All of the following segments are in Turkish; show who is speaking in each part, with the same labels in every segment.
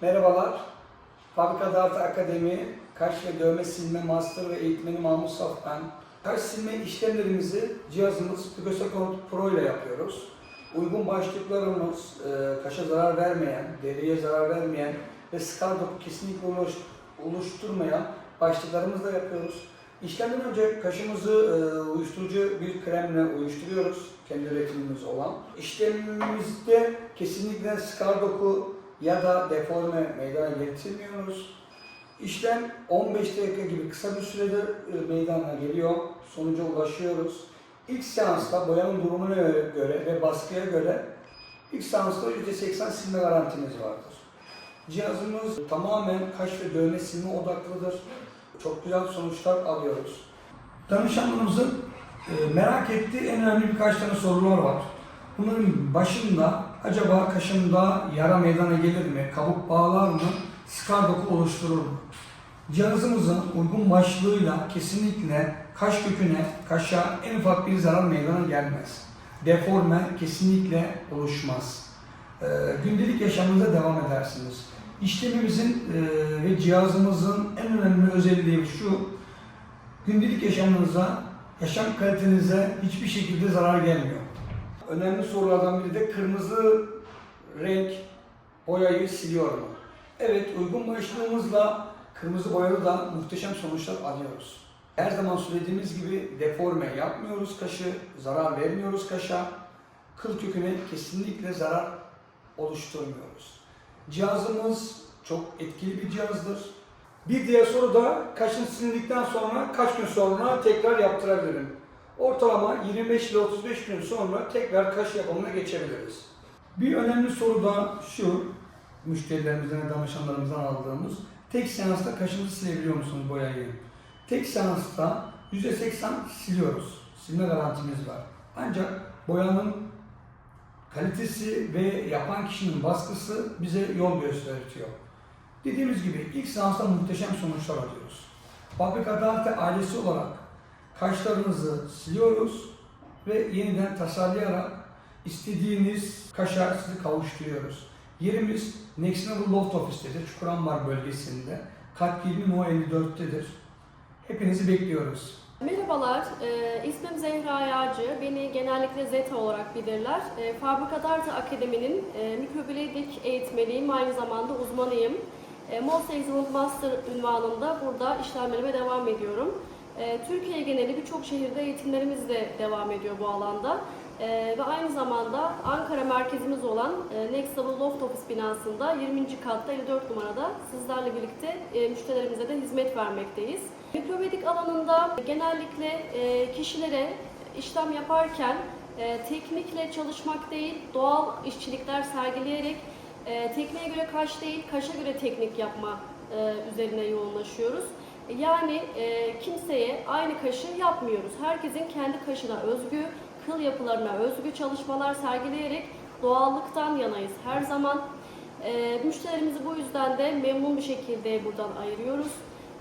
Speaker 1: Merhabalar. Fabrika Dart Akademi Kaş ve Dövme Silme Master ve Eğitmeni Mahmut Saf ben. Kaş silme işlemlerimizi cihazımız Picosecond Pro ile yapıyoruz. Uygun başlıklarımız e, kaşa zarar vermeyen, deriye zarar vermeyen ve skar doku kesinlikle oluş- oluşturmayan başlıklarımızla yapıyoruz. İşlemden önce kaşımızı e, uyuşturucu bir kremle uyuşturuyoruz. Kendi üretimimiz olan. İşlemimizde kesinlikle skar doku ya da deforme meydana getirmiyoruz. İşlem 15 dakika gibi kısa bir sürede meydana geliyor. Sonuca ulaşıyoruz. İlk seansta boyanın durumuna göre ve baskıya göre ilk seansta %80 silme garantimiz vardır. Cihazımız tamamen kaş ve dövme silme odaklıdır. Çok güzel sonuçlar alıyoruz. Danışanlarımızın e, merak ettiği en önemli birkaç tane sorular var. Bunların başında acaba kaşımda yara meydana gelir mi, kabuk bağlar mı, skar doku oluşturur mu? Cihazımızın uygun başlığıyla kesinlikle kaş köküne, kaşa en ufak bir zarar meydana gelmez. Deforme kesinlikle oluşmaz. Ee, gündelik yaşamınıza devam edersiniz. İşlemimizin e, ve cihazımızın en önemli özelliği şu, gündelik yaşamınıza, yaşam kalitenize hiçbir şekilde zarar gelmiyor. Önemli sorulardan biri de kırmızı renk boyayı siliyor mu? Evet, uygun başlığımızla kırmızı boyada da muhteşem sonuçlar alıyoruz. Her zaman söylediğimiz gibi deforme yapmıyoruz kaşı, zarar vermiyoruz kaşa. Kıl köküne kesinlikle zarar oluşturmuyoruz. Cihazımız çok etkili bir cihazdır. Bir diğer soru da kaşın silindikten sonra kaç gün sonra tekrar yaptırabilirim? Ortalama 25 ile 35 gün sonra tekrar kaş yapımına geçebiliriz. Bir önemli soru da şu, müşterilerimizden, danışanlarımızdan aldığımız, tek seansta kaşınızı silebiliyor musunuz boyayı? Tek seansta %80 siliyoruz. Silme garantimiz var. Ancak boyanın kalitesi ve yapan kişinin baskısı bize yol gösteriyor. Dediğimiz gibi ilk seansta muhteşem sonuçlar alıyoruz. Fabrika Dante ailesi olarak kaşlarınızı siliyoruz ve yeniden tasarlayarak istediğiniz kaşa sizi kavuşturuyoruz. Yerimiz Next Level Loft Office'tedir. Çukurambar bölgesinde. Kat 20 No 54'tedir. Hepinizi bekliyoruz.
Speaker 2: Merhabalar, e, ismim Zehra Yağcı. Beni genellikle Zeta olarak bilirler. E, Fabrika Darta Akademi'nin e, mikrobiyolodik eğitmeniyim, aynı zamanda uzmanıyım. E, Most Master ünvanında burada işlemlerime devam ediyorum. E, Türkiye geneli birçok şehirde eğitimlerimiz de devam ediyor bu alanda. E, ve aynı zamanda Ankara merkezimiz olan e, Next Level Loft Office binasında 20. katta 54 numarada sizlerle birlikte e, müşterilerimize de hizmet vermekteyiz. Mikromedik alanında genellikle e, kişilere işlem yaparken e, teknikle çalışmak değil, doğal işçilikler sergileyerek e, tekniğe göre kaş değil, kaşa göre teknik yapma üzerine yoğunlaşıyoruz. Yani e, kimseye aynı kaşı yapmıyoruz. Herkesin kendi kaşına özgü, kıl yapılarına özgü çalışmalar sergileyerek doğallıktan yanayız her zaman. E, müşterilerimizi bu yüzden de memnun bir şekilde buradan ayırıyoruz.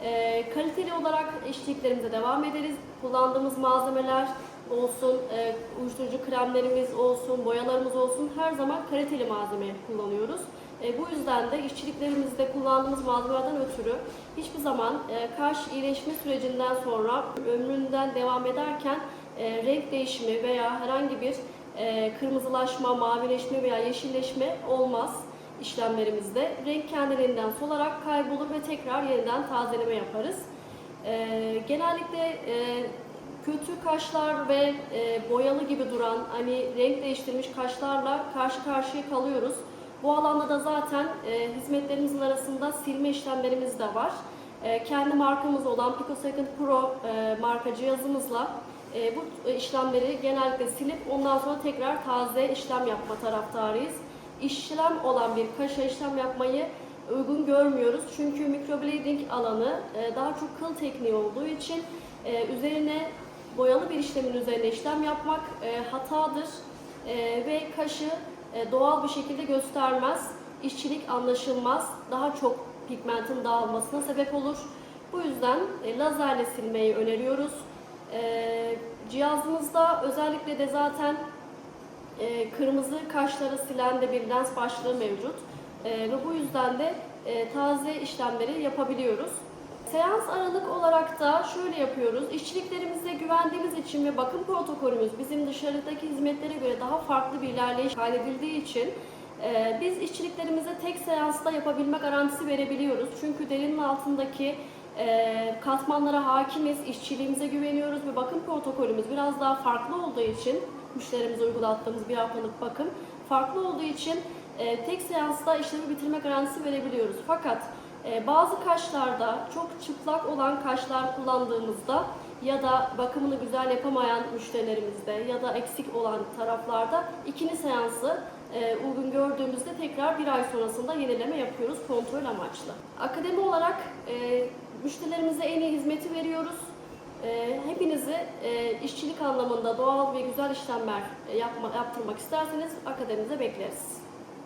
Speaker 2: E, kaliteli olarak işçiliklerimize devam ederiz. Kullandığımız malzemeler olsun, e, uyuşturucu kremlerimiz olsun, boyalarımız olsun her zaman kaliteli malzeme kullanıyoruz. E, bu yüzden de işçiliklerimizde kullandığımız malzemelerden ötürü hiçbir zaman e, kaş iyileşme sürecinden sonra ömründen devam ederken e, renk değişimi veya herhangi bir e, kırmızılaşma, mavileşme veya yeşilleşme olmaz işlemlerimizde. Renk kendiliğinden solarak kaybolur ve tekrar yeniden tazeleme yaparız. E, genellikle e, kötü kaşlar ve e, boyalı gibi duran hani renk değiştirmiş kaşlarla karşı karşıya kalıyoruz. Bu alanda da zaten e, hizmetlerimizin arasında silme işlemlerimiz de var. E, kendi markamız olan Picosecond Pro e, marka cihazımızla e, bu işlemleri genellikle silip ondan sonra tekrar taze işlem yapma taraftarıyız. İşlem olan bir kaşa işlem yapmayı uygun görmüyoruz. Çünkü microblading alanı e, daha çok kıl tekniği olduğu için e, üzerine boyalı bir işlemin üzerine işlem yapmak e, hatadır ve kaşı doğal bir şekilde göstermez. İşçilik anlaşılmaz. Daha çok pigmentin dağılmasına sebep olur. Bu yüzden lazerle silmeyi öneriyoruz. Cihazımızda özellikle de zaten e, kırmızı kaşları silen de bir lens başlığı mevcut. E, ve bu yüzden de e, taze işlemleri yapabiliyoruz. Seans aralık olarak da şöyle yapıyoruz. İşçiliklerimize güvendiğimiz için ve bakım protokolümüz bizim dışarıdaki hizmetlere göre daha farklı bir ilerleyiş kaydedildiği için e, biz işçiliklerimize tek seansta yapabilme garantisi verebiliyoruz. Çünkü derinin altındaki e, katmanlara hakimiz, işçiliğimize güveniyoruz ve bakım protokolümüz biraz daha farklı olduğu için müşterimize uygulattığımız bir haftalık bakım farklı olduğu için e, tek seansta işlemi bitirme garantisi verebiliyoruz. Fakat e, bazı kaşlarda çok çıplak olan kaşlar kullandığımızda ya da bakımını güzel yapamayan müşterilerimizde ya da eksik olan taraflarda ikinci seansı e, uygun gördüğümüzde tekrar bir ay sonrasında yenileme yapıyoruz kontrol amaçlı. Akademi olarak e, müşterilerimize en iyi hizmeti veriyoruz. E, hepinizi e, işçilik anlamında doğal ve güzel işlemler yapma, yaptırmak isterseniz akademimize bekleriz.